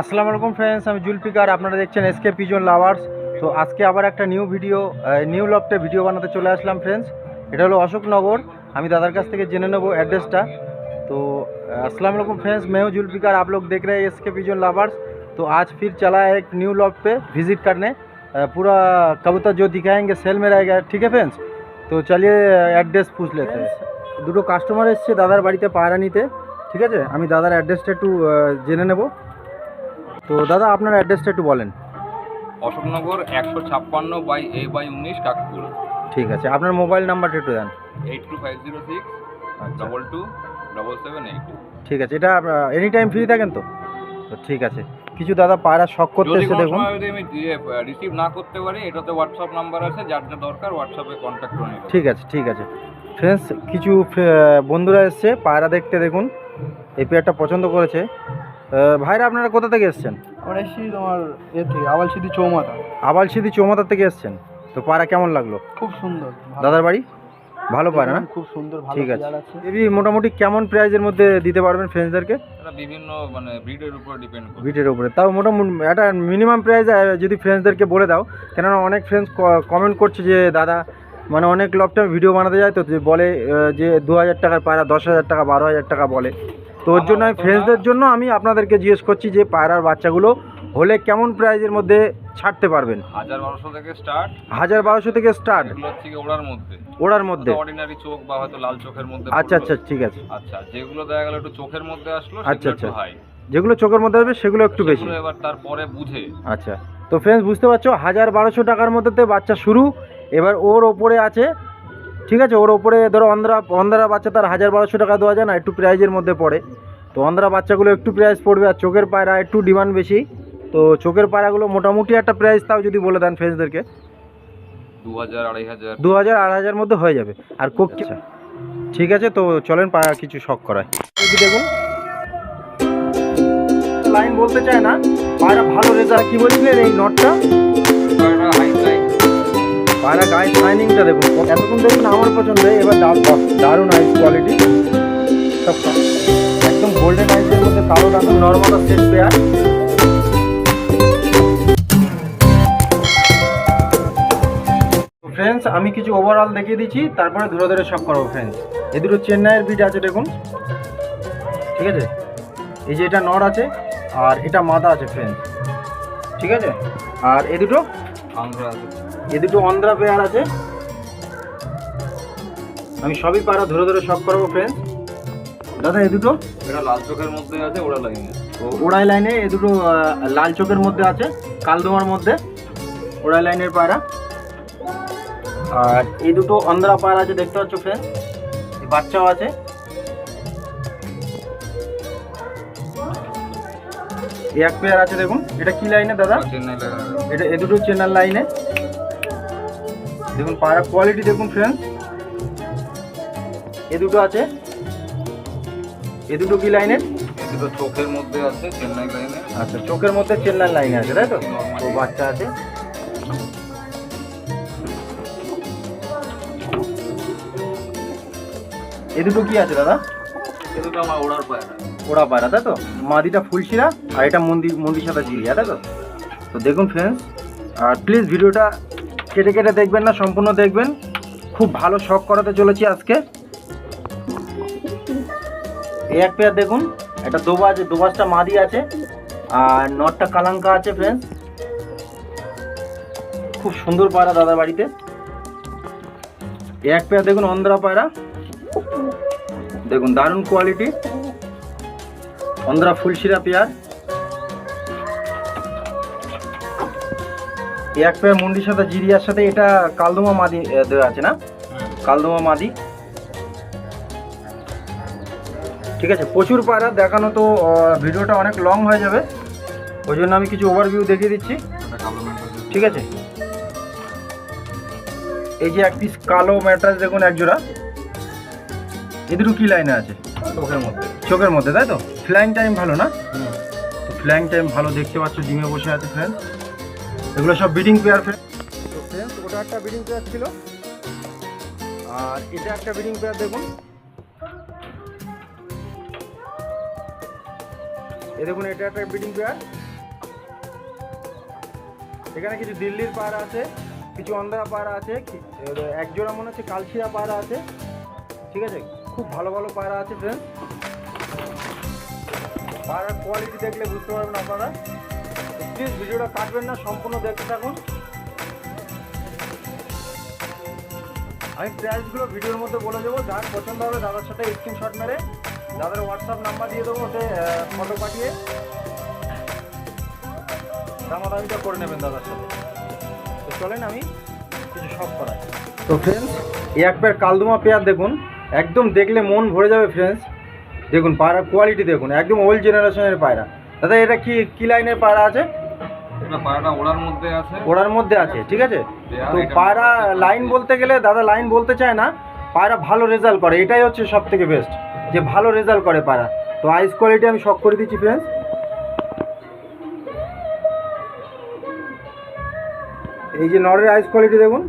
আসসালামু আলাইকুম ফ্রেন্ডস আমি জুলফিকার আপনারা দেখছেন এসকে পিজন লাভার্স তো আজকে আবার একটা নিউ ভিডিও নিউ লফটে ভিডিও বানাতে চলে আসলাম ফ্রেন্ডস এটা হলো অশোকনগর আমি দাদার কাছ থেকে জেনে নেবো অ্যাড্রেসটা तो अस्सलाम वालेकुम फ्रेंड्स मैं हूँ जुल्फिकार आप लोग देख रहे हैं एस के पिजन लवर्स तो आज फिर चला है एक न्यू लॉक पे विजिट करने अ, पूरा कबूतर जो दिखाएंगे सेल में रहेगा ठीक है फ्रेंड्स तो चलिए অ্যাড্রেস पूछ लेते हैं দুটো কাস্টমার এসছে দাদার বাড়িতে পায়রা নিতে ঠিক আছে আমি দাদার অ্যাড্রেসটা একটু আহ, জেনে নেব তো দাদা আপনার অ্যাড্রেসটা একটু বলেন। অশোকনগর একশো ছাপ্পান্ন বাই এ বাই উনিশ কাকপুর। ঠিক আছে আপনার মোবাইল নাম্বারটা একটু দেন। Eight two five zero six double two double seven eight ঠিক আছে এটা এনি টাইম ফ্রি থাকেন তো? তো ঠিক আছে কিছু দাদা পায়রা শখ করতে এসে দেখুন। যদি আমি রিসিভ না করতে পারি এটাতে হোয়াটসঅ্যাপ নাম্বার আছে যার যা দরকার হোয়াটসঅ্যাপে কন্ট্যাক্ট করে নেবেন ঠিক আছে ঠিক আছে। ফ্রেন্ডস কিছু বন্ধুরা এসছে পায়রা দেখতে দেখুন। এই পেয়ারটা পছন্দ করেছে। ভাইরা আপনারা কোথা থেকে এসছেন? আমরা এসেছি তোমার এ থেকে সিদ্ধি চৌমাথা। সিদ্ধি থেকে এসছেন। তো পায়রা কেমন লাগল? খুব সুন্দর দাদার বাড়ি? ভালো পায়রা না? খুব সুন্দর ভালো ঠিক আছে। এবি মোটামুটি কেমন প্রাইজের মধ্যে দিতে পারবেন ফ্রেন্ডসদেরকে এটা বিভিন্ন মানে ব্রিডের উপর ডিপেন্ড করে বিটের উপরে। তাও মোটামুটি একটা মিনিমাম প্রাইস যদি ফ্রেন্ডসদেরকে বলে দাও। কেননা অনেক ফ্রেন্ডস কমেন্ট করছে যে দাদা মানে অনেক লপটা ভিডিও বানাতে যায় তো যে বলে যে দু হাজার টাকার পায়রা দশ হাজার টাকা বারো হাজার টাকা বলে। তো ওর জন্য। আমি ফ্রেন্ডসদের জন্য আমি আপনাদেরকে জিজ্ঞেস করছি যে পায়রার বাচ্চাগুলো হলে কেমন প্রাইজের মধ্যে ছাড়তে পারবেন? হাজার বারোশো থেকে স্টার্ট হাজার বারোশো থেকে স্টার্ট ওড়ার মধ্যে। ওড়ার মধ্যে। অর্ডিনারি চোখ বা হয়তো লাল চোখের মধ্যে আচ্ছা আচ্ছা ঠিক আছে। আচ্ছা যেগুলো দেখা গেল একটু চোখের মধ্যে আসলো আচ্ছা, আচ্ছা। হাই যেগুলো চোখের মধ্যে আসবে সেগুলো একটু বেশি। এবার তারপরে বুঝে। আচ্ছা তো ফ্রেন্ডস বুঝতে পারছ? হাজার বারোশো টাকার মধ্যে বাচ্চা শুরু। এবার ওর ওপরে আছে ঠিক আছে ওর ওপরে ধরো অন্ধ্রা অন্ধ্রা বাচ্চা তার হাজার বারোশো টাকা দেওয়া যায় না একটু প্রাইজের মধ্যে পড়ে। তো অন্ধ্রা বাচ্চাগুলো একটু প্রাইস পড়বে আর চোখের পায়রা একটু ডিমান্ড বেশি। তো চোখের পায়রাগুলো মোটামুটি একটা প্রাইস তাও যদি বলে দেন ফ্রেন্ডসদেরকে দু হাজার আড়াই হাজার মধ্যে হয়ে যাবে। আর কোক আচ্ছা। ঠিক আছে তো চলেন পায়রা কিছু শখ করায়। দেখুন। লাইন বলতে চায় না পায়রা ভালো রেজাল্ট কি বলছিলেন এই নটটা পায়রা গায়ে শাইনিংটা দেখুন। এতক্ষণ দেখুন আমার পছন্দ। এবার দার- দারুণ আইস কোয়ালিটি সব একদম গোল্ডেন আইসের মধ্যে কালো ডাকা নর্মাল সেট পেয়ার ফ্রেন্ডস আমি কিছু ওভারঅল দেখিয়ে দিচ্ছি, তারপরে ধরে ধরে সব করব ফ্রেন্ডস এ দুটো চেন্নাইয়ের বিট আছে, দেখুন। ঠিক আছে? এই যে এটা নর আছে, আর এটা মাদা আছে ফ্রেন্ডস ঠিক আছে? আর এ দুটো আমরা এ দুটো অন্ধ্রা পেয়ার আছে। আমি সবই পারা ধরে ধরে সব করব ফ্রেন্ড দাদা এ দুটো? এটা লাল চোখের মধ্যে আছে ওরা লাইনে ওড়াই লাইনে এ দুটো লাল চোখের মধ্যে আছে কালদোমার মধ্যে। ওড়াই লাইনের পায়রা আর এই দুটো অন্ধ্রা পায়রা আছে দেখতে পাচ্ছ ফ্রেন্ড বাচ্চাও আছে। এক পেয়ার আছে দেখুন। এটা কি লাইনে দাদা? চেন্নাই এটা এ দুটো চেনার লাইনে দেখুন পায়রা কোয়ালিটি দেখুন ফ্রেন্ডস এ দুটো আছে। এ দুটো কি লাইনের দুটো চোখের মধ্যে আছে চেন্নাই লাইনে আচ্ছা চোখের মধ্যে চেন্নার লাইনে আছে তাই তো? তো বাচ্চা আছে। এ দুটো কি আছে দাদা? এ দুটো আমার ওড়ার পায়রা ওড়া পায়রা, তাই তো? মাদিটা ফুলশিরা আর এটা মন্দির মন্দির সাদা জিরিয়া তাই তো? তো দেখুন ফ্রেন্ডস আর প্লিজ ভিডিওটা কেটে কেটে দেখবেন না, সম্পূর্ণ দেখবেন। খুব ভালো শখ করাতে চলেছি আজকে। এই এক পেয়ার দেখুন, একটা দোবাজ, দোবাজটা মাদি আছে, আর নটটা কালাঙ্কা আছে ফ্রেন্ডস খুব সুন্দর পায়রা দাদার বাড়িতে। এক পেয়ার দেখুন, অন্ধ্রা পায়রা। দেখুন, দারুণ কোয়ালিটি অন্ধ্রা ফুলশিরা পেয়ার। এক পেয়ার মুন্ডির সাথে, জিরিয়ার সাথে, এটা কালদমা মাদি দেওয়া আছে না? কালদমা মাদি। ঠিক আছে, প্রচুর পায়রা দেখানো তো ভিডিওটা অনেক লং হয়ে যাবে। ওই জন্য আমি কিছু ওভারভিউ দেখিয়ে দিচ্ছি। ঠিক আছে? এই যে এক পিস কালো ম্যাট্রাস দেখুন এক জোড়া এ দুটো কি লাইনে আছে? চোখের মধ্যে। চোখের মধ্যে, তাই তো? ফ্লাইং টাইম ভালো না? তো ফ্লাইং টাইম ভালো দেখতে পাচ্ছ ডিমে বসে আছে ফ্রেন্ড এগুলো সব বিডিং পেয়ার ফ্রেন্ড তো ফ্রেন্ডস ওটা একটা বিডিং পেয়ার ছিল। আর এটা একটা বিডিং পেয়ার দেখুন। এ দেখুন, এটা একটা ব্রিডিং পেয়ার এখানে কিছু দিল্লির পায়রা আছে, কিছু অন্ধ্রা পায়রা আছে, কি- এর এক জোড়া মনে হচ্ছে কালশিরা পায়রা আছে। ঠিক আছে? খুব ভালো ভালো পায়রা আছে ফ্রেন্ড পায়রার কোয়ালিটি দেখলে বুঝতে পারবেন আপনারা। প্লিজ ভিডিওটা কাটবেন না, সম্পূর্ণ দেখতে থাকুন। আমি প্রাইসগুলো ভিডিওর মধ্যে বলে দেবো। যার পছন্দ হবে দাদার সাথে স্ক্রিনশট মেরে দাদার হোয়াটসঅ্যাপ নাম্বার দিয়ে দেবো, ওতে ফটো পাঠিয়ে। দামাদামিটা করে নেবেন দাদার সাথে। তো চলেন আমি কিছু শখ করাই। তো ফ্রেন্ডস এক পেয়ার কালদুমা পেয়ার দেখুন। একদম দেখলে মন ভরে যাবে ফ্রেন্ডস দেখুন পায়রার কোয়ালিটি দেখুন একদম ওল্ড জেনারেশনের পায়রা। দাদা এটা কি কি লাইনের পায়রা আছে? এটা পায়রাটা ওড়ার মধ্যে আছে। ওড়ার মধ্যে আছে ঠিক আছে? তো পায়রা লাইন বলতে গেলে দাদা লাইন বলতে চায় না পায়রা ভালো রেজাল্ট করে। এটাই হচ্ছে সব থেকে বেস্ট যে ভালো রেজাল্ট করে পায়রা। তো আইস কোয়ালিটি আমি শখ করে দিচ্ছি ফ্রেন্ডস এই যে নরের আইস কোয়ালিটি দেখুন।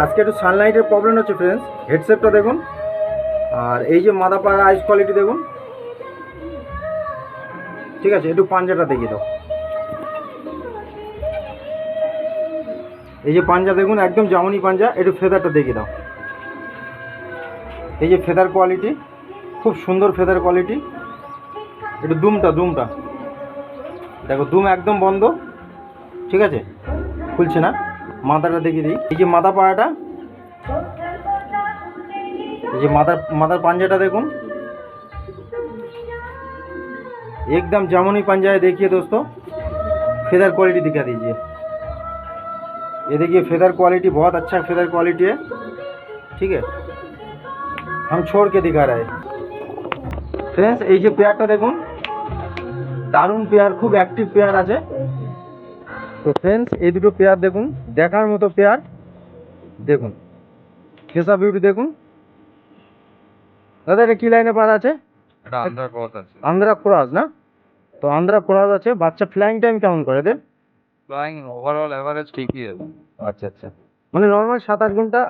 আজকে একটু সানলাইটের প্রবলেম হচ্ছে ফ্রেন্ডস হেডসেটটা দেখুন। আর এই যে মাদা পায়রা আইস কোয়ালিটি দেখুন। ঠিক আছে, একটু পাঞ্জাটা দেখিয়ে দাও। এই যে পাঞ্জা দেখুন, একদম জামনি পাঞ্জা। একটু ফেদারটা দেখিয়ে দাও। এই যে ফেদার কোয়ালিটি খুব সুন্দর ফেদার কোয়ালিটি একটু দুমটা দুমটা। দেখো, দুম একদম বন্ধ। ঠিক আছে? খুলছে না? মাথাটা দেখিয়ে দিই এই যে মাথা পাড়াটা এই যে মাথার মাথার পাঞ্জাটা দেখুন एकदम जामुनी पंजा है देखिए दोस्तों फेदर क्वालिटी दिखा दीजिए ये देखिए फेदर क्वालिटी बहुत अच्छा फेदर क्वालिटी है ठीक है हम छोड़ के दिखा रहे हैं ফ্রেন্ডস এই যে পেয়ারটা দেখুন দারুণ পেয়ার খুব অ্যাক্টিভ পেয়ার আছে তো ফ্রেন্ডস এই দুটো পেয়ার দেখুন দেখার মতো পেয়ার দেখুন। ফেসা বিউটি দেখুন। দাদা এটা কি লাইনে পার আছে? আন্ধ্রা ক্রস না? তো আন্ধ্রা ক্রস আছে। বাচ্চা ফ্লাইং টাইম কেমন করে এদের? ফ্লাইং ওভারঅল এভারেজ ঠিকই আছে। আচ্ছা আচ্ছা। মানে নর্মাল সাত আট ঘণ্টা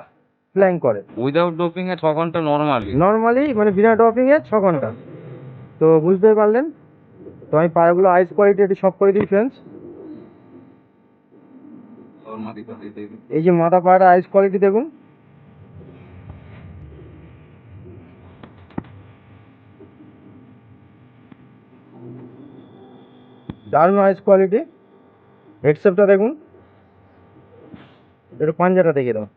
ফ্লাইং করে। উইদাউট ডোপিং এ ছ ঘণ্টা নর্মালি নর্মালি মানে বিনা ড্রপিং এ ছ ঘণ্টা। তো বুঝতেই পারলেন? তো আমি পায়রাগুলো আইস কোয়ালিটি সব করে দিই ফ্রেন্ডস এই যে মাথা পায়রা আইস কোয়ালিটি দেখুন। দারুণ আইস কোয়ালিটি হেডসেপটা দেখুন। একটু পাঞ্জাটা দেখে দাও।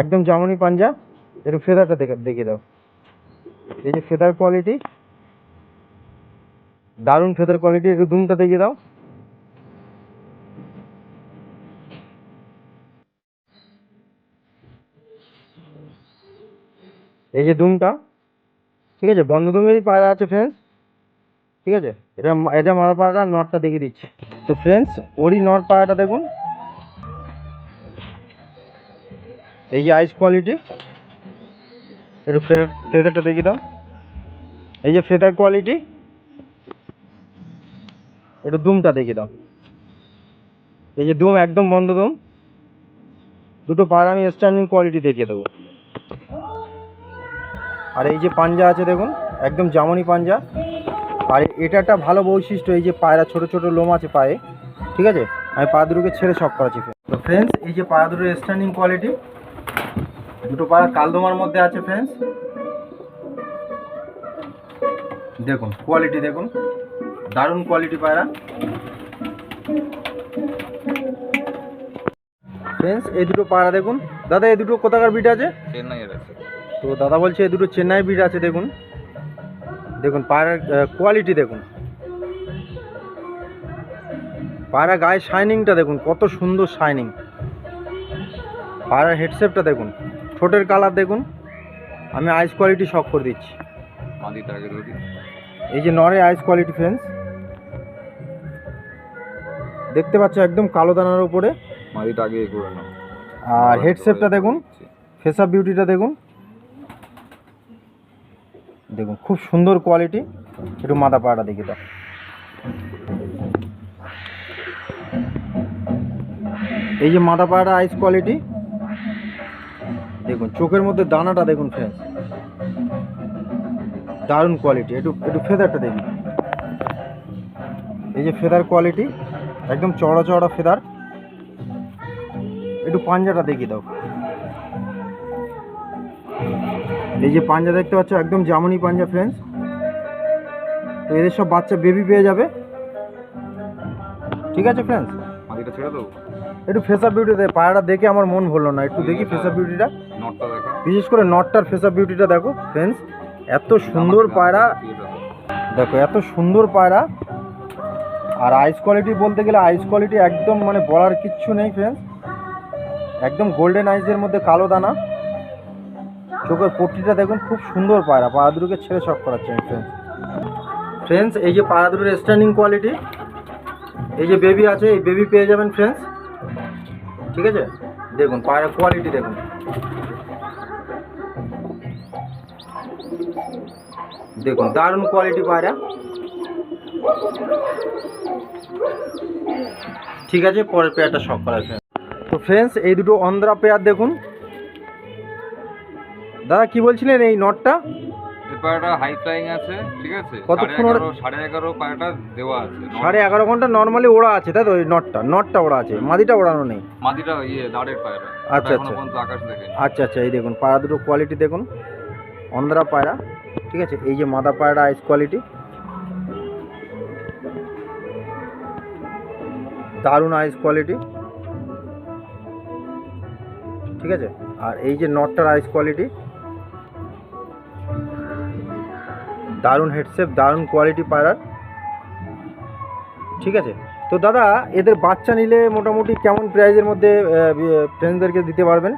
একদম জামনি পাঞ্জা। একটু ফেদারটা দেখে দেখে দাও। এই যে ফেদার কোয়ালিটি দারুণ ফেদার কোয়ালিটি একটু দুমটা দেখে দাও। এই যে দুমটা, ঠিক আছে? বন্ধ দুমেরই পায়রা আছে ফ্রেন্ডস ঠিক আছে? এটা এটা মারা পায়রা নটটা দেখিয়ে দিচ্ছি। তো ফ্রেন্ডস ওরই নট পায়রাটা দেখুন। এই যে আইস কোয়ালিটি একটু ফেদারটা দেখিয়ে দাও। এই যে ফেদার কোয়ালিটি একটু দুমটা দেখিয়ে দাও। এই যে দুম, একদম বন্ধ দুম। দুটো পায়রা আমি স্ট্যান্ডিং কোয়ালিটি দেখিয়ে দেবো। আর এই যে পাঞ্জা আছে দেখুন, একদম জামনি পাঞ্জা। আর এটা একটা ভালো বৈশিষ্ট্য, এই যে পায়রা, ছোট ছোট লোম আছে পায়ে, ঠিক আছে? আমি পা দুটোকে ছেড়ে সব করাচ্ছি তো ফ্রেন্ডস এই যে পায়রা দুটোর স্ট্যান্ডিং কোয়ালিটি দুটো পায়রা কালদমার মধ্যে আছে ফ্রেন্ডস দেখুন কোয়ালিটি দেখুন, দারুণ কোয়ালিটি পায়রা। ফ্রেন্ডস এই দুটো পায়রা দেখুন। দাদা, এই দুটো কোথাকার বিট আছে? চেন্নাই এর আছে তো দাদা বলছে দুটো চেন্নাই বিট আছে দেখুন। দেখুন পায়রার কোয়ালিটি দেখুন। পায়রা গায়ে শাইনিংটা দেখুন কত সুন্দর শাইনিং পায়রার হেডসেপটা দেখুন ঠোঁটের কালার দেখুন। আমি আইস কোয়ালিটি শখ করে দিচ্ছি। এই যে নরে আইস কোয়ালিটি ফ্রেন্ডস দেখতে পাচ্ছ একদম কালো দানার উপরে। আর হেডসেপটা দেখুন ফেস আপ বিউটিটা দেখুন। দেখুন, খুব সুন্দর কোয়ালিটি একটু মাদা পাড়া দেখে দাও। এই যে মাদা পাড়া আইস কোয়ালিটি দেখুন, চোখের মধ্যে দানাটা দেখুন ফ্রেন্ডস দারুণ কোয়ালিটি একটু একটু ফেদারটা দেখি। এই যে ফেদার কোয়ালিটি একদম চড়া চড়া ফেদার একটু পাঞ্জাটা দেখি দাও। এই যে পাঞ্জা দেখতে পাচ্ছ একদম জামনি পাঞ্জা ফ্রেন্ডস তো এদের সব বাচ্চা বেবি পেয়ে যাবে। ঠিক আছে ফ্রেন্ডস মাটিটা ছেড়ে দেবো একটু ফেসা বিউটি দে পায়রাটা দেখে আমার মন ভরলো না। একটু দেখি ফেসা বিউটিটা বিশেষ করে নটটার ফেসা বিউটিটা দেখো ফ্রেন্ডস এত সুন্দর পায়রা। দেখো এত সুন্দর পায়রা। আর আইস কোয়ালিটি বলতে গেলে আইস কোয়ালিটি একদম মানে বলার কিচ্ছু নেই ফ্রেন্ডস একদম গোল্ডেন আইসের মধ্যে কালো দানা। চোখের পট্টিটা দেখুন, খুব সুন্দর পায়রা। পায়রা দুটোকে ছেড়ে শখ করাচ্ছে ফ্রেন্ডস ফ্রেন্ডস এই যে পায়রা দুটোর স্ট্যান্ডিং কোয়ালিটি এই যে বেবি আছে, এই বেবি পেয়ে যাবেন ফ্রেন্ডস ঠিক আছে? দেখুন, পায়রা কোয়ালিটি দেখুন। দেখুন, দারুণ কোয়ালিটি পায়রা। ঠিক আছে, পরের পেয়ারটা শখ করা তো ফ্রেন্ডস এই দুটো অন্ধ্রা পেয়ার দেখুন। দাদা কি বলছিলেন এই নটটা এই পায়রাটা হাই ফ্লাইং আছে ঠিক আছে? কতক্ষণ সাড়ে ওরা- এগারো সাড়ে এগারো পায়রাটা দেওয়া আছে সাড়ে এগারো ঘণ্টা নর্মালি ওড়া আছে তাই তো? ওই নটটা নটটা ওড়া আছে মাদিটা ওড়ানো নেই। ইয়ে দাঁড়ের পায়রা। আচ্ছা, এখনও আচ্ছা। পর্যন্ত আকাশ দেখে আচ্ছা আচ্ছা এই দেখুন পায়রা দুটো কোয়ালিটি দেখুন। অন্ধ্রা পায়রা ঠিক আছে? এই যে মাদা পায়রা আইস কোয়ালিটি দারুণ আইস কোয়ালিটি ঠিক আছে? আর এই যে নটটার আইস কোয়ালিটি দারুণ হেডসেপ দারুণ কোয়ালিটি পায়রার ঠিক আছে? তো দাদা এদের বাচ্চা নিলে মোটামুটি কেমন প্রাইজের মধ্যে ফ্রেন্ডসদেরকে দিতে পারবেন?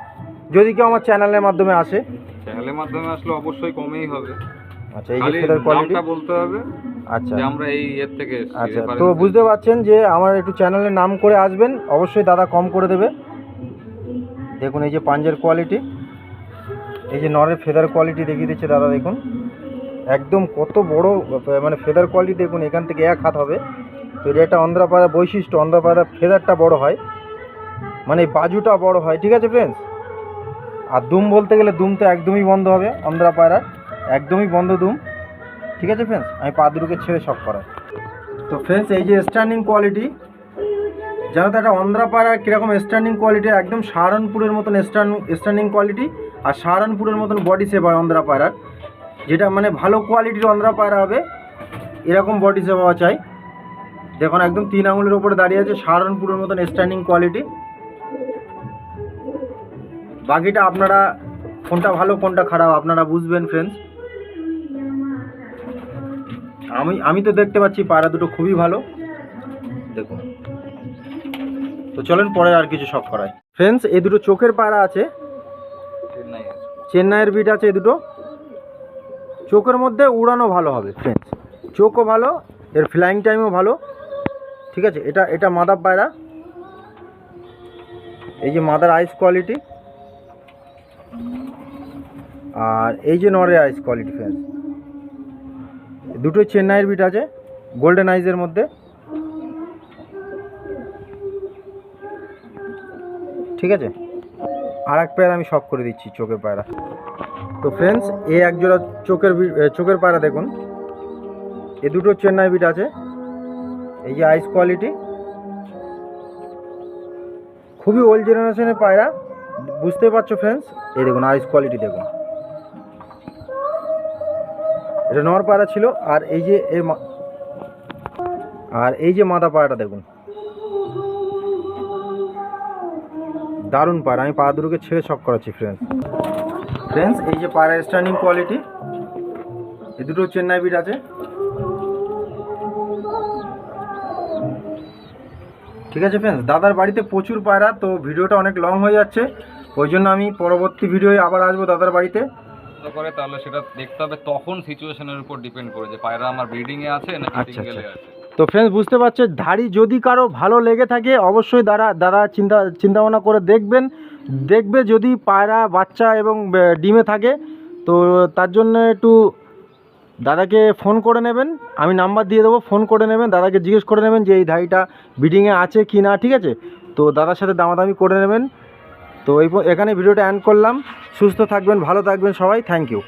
যদি কেউ আমার চ্যানেলের মাধ্যমে আসে। চ্যানেলের মাধ্যমে আসলে অবশ্যই কমেই হবে। আচ্ছা এই ফেদার কোয়ালিটি বলতে হবে আচ্ছা। যে আমরা এই এর থেকে আচ্ছা তো বুঝতে পারছেন যে আমার একটু চ্যানেলের নাম করে আসবেন অবশ্যই দাদা কম করে দেবে। দেখুন এই যে পাঞ্জের কোয়ালিটি এই যে নরের ফেদার কোয়ালিটি দেখিয়ে দিচ্ছে দাদা দেখুন। একদম কত বড় মানে ফেদার কোয়ালিটি দেখুন, এখান থেকে এক হাত হবে। তো এটা একটা অন্ধ্রাপাড়া বৈশিষ্ট্য অন্ধ্রাপাড়া ফেদারটা বড় হয়। মানে বাজুটা বড় হয়, ঠিক আছে ফ্রেন্ডস আর দুম বলতে গেলে দুম তো একদমই বন্ধ হবে অন্ধ্রাপাড়ার একদমই বন্ধ দুম। ঠিক আছে ফ্রেন্ডস আমি পা দুটোকে ছেড়ে শখ করাই। তো ফ্রেন্ডস এই যে স্ট্যান্ডিং কোয়ালিটি জানো তো একটা অন্ধ্রাপাড়া কীরকম স্ট্যান্ডিং কোয়ালিটি একদম সাহারানপুরের মতন স্ট্যান্ডিং কোয়ালিটি আর সাহারানপুরের মতন বডি শেপ হয় অন্ধ্রাপাড়ার যেটা মানে ভালো কোয়ালিটির অন্ধ্রাপাড়া হবে এরকম বডি শেপ হওয়া চাই। দেখুন একদম তিন আঙুলের উপরে দাঁড়িয়ে আছে সাহারানপুরের মতন স্ট্যান্ডিং কোয়ালিটি বাকিটা আপনারা কোনটা ভালো কোনটা খারাপ আপনারা বুঝবেন ফ্রেন্ডস আমি আমি তো দেখতে পাচ্ছি পায়রা দুটো খুবই ভালো। দেখুন। তো চলেন পরে আর কিছু শখ করায় ফ্রেন্ডস এই দুটো চোখের পায়রা আছে। আছে। চেন্নাইয়ের বিট আছে এই দুটো। চোখের মধ্যে উড়ানো ভালো হবে ফ্রেন্ডস চোখও ভালো, এর ফ্লাইং টাইমও ভালো, ঠিক আছে? এটা এটা মাদার পায়রা। এই যে মাদার আইস কোয়ালিটি আর এই যে নরের আইস কোয়ালিটি ফ্রেন্ডস দুটোই চেন্নাইয়ের বিট আছে গোল্ডেন আইসের মধ্যে। ঠিক আছে? আর এক পেয়ার আমি শখ করে দিচ্ছি চোখের পায়রা। তো ফ্রেন্ডস এ এক জোড়া চোখের চোখের পায়রা দেখুন। এ দুটো চেন্নাই বিট আছে। এই যে আইস কোয়ালিটি খুবই ওল্ড জেনারেশনের পায়রা। বুঝতে পারছ ফ্রেন্ডস এই দেখুন আইস কোয়ালিটি দেখুন। এটা নর পায়রা ছিল, আর এই যে এর আর এই যে মাদা পায়রাটা দেখুন। দারুণ পায়রা, আমি পা দুটোকে ছেড়ে শখ করাচ্ছি ফ্রেন্ডস ফ্রেন্ডস এই যে পায়রা স্ট্যান্ডিং কোয়ালিটি এই দুটো চেন্নাই বিট আছে। ঠিক আছে ফ্রেন্ডস দাদার বাড়িতে প্রচুর পায়রা তো ভিডিওটা অনেক লং হয়ে যাচ্ছে। ওই জন্য আমি পরবর্তী ভিডিওয়ে আবার আসব দাদার বাড়িতে। করে তাহলে সেটা দেখতে হবে তখন সিচুয়েশনের উপর ডিপেন্ড করে যে পায়রা আমার ব্রিডিং এ আছে না আচ্ছা, সিঙ্গেলে আচ্ছা। আছে। তো ফ্রেন্ডস বুঝতে পারছ ধাড়ি যদি কারও ভালো লেগে থাকে অবশ্যই দাদা দাদা চিন্তা চিন্তা ভাবনা করে দেখবেন। দেখবে যদি পায়রা, বাচ্চা এবং ডিমে থাকে, তো তার জন্য একটু দাদাকে ফোন করে নেবেন। আমি নাম্বার দিয়ে দেবো ফোন করে নেবেন। দাদাকে জিজ্ঞেস করে নেবেন যে এই ধাড়িটা বিডিংয়ে আছে কি না, ঠিক আছে? তো দাদার সাথে দামাদামি করে নেবেন। তো এই এখানে ভিডিওটা অ্যান্ড করলাম। সুস্থ থাকবেন, ভালো থাকবেন সবাই। Thank you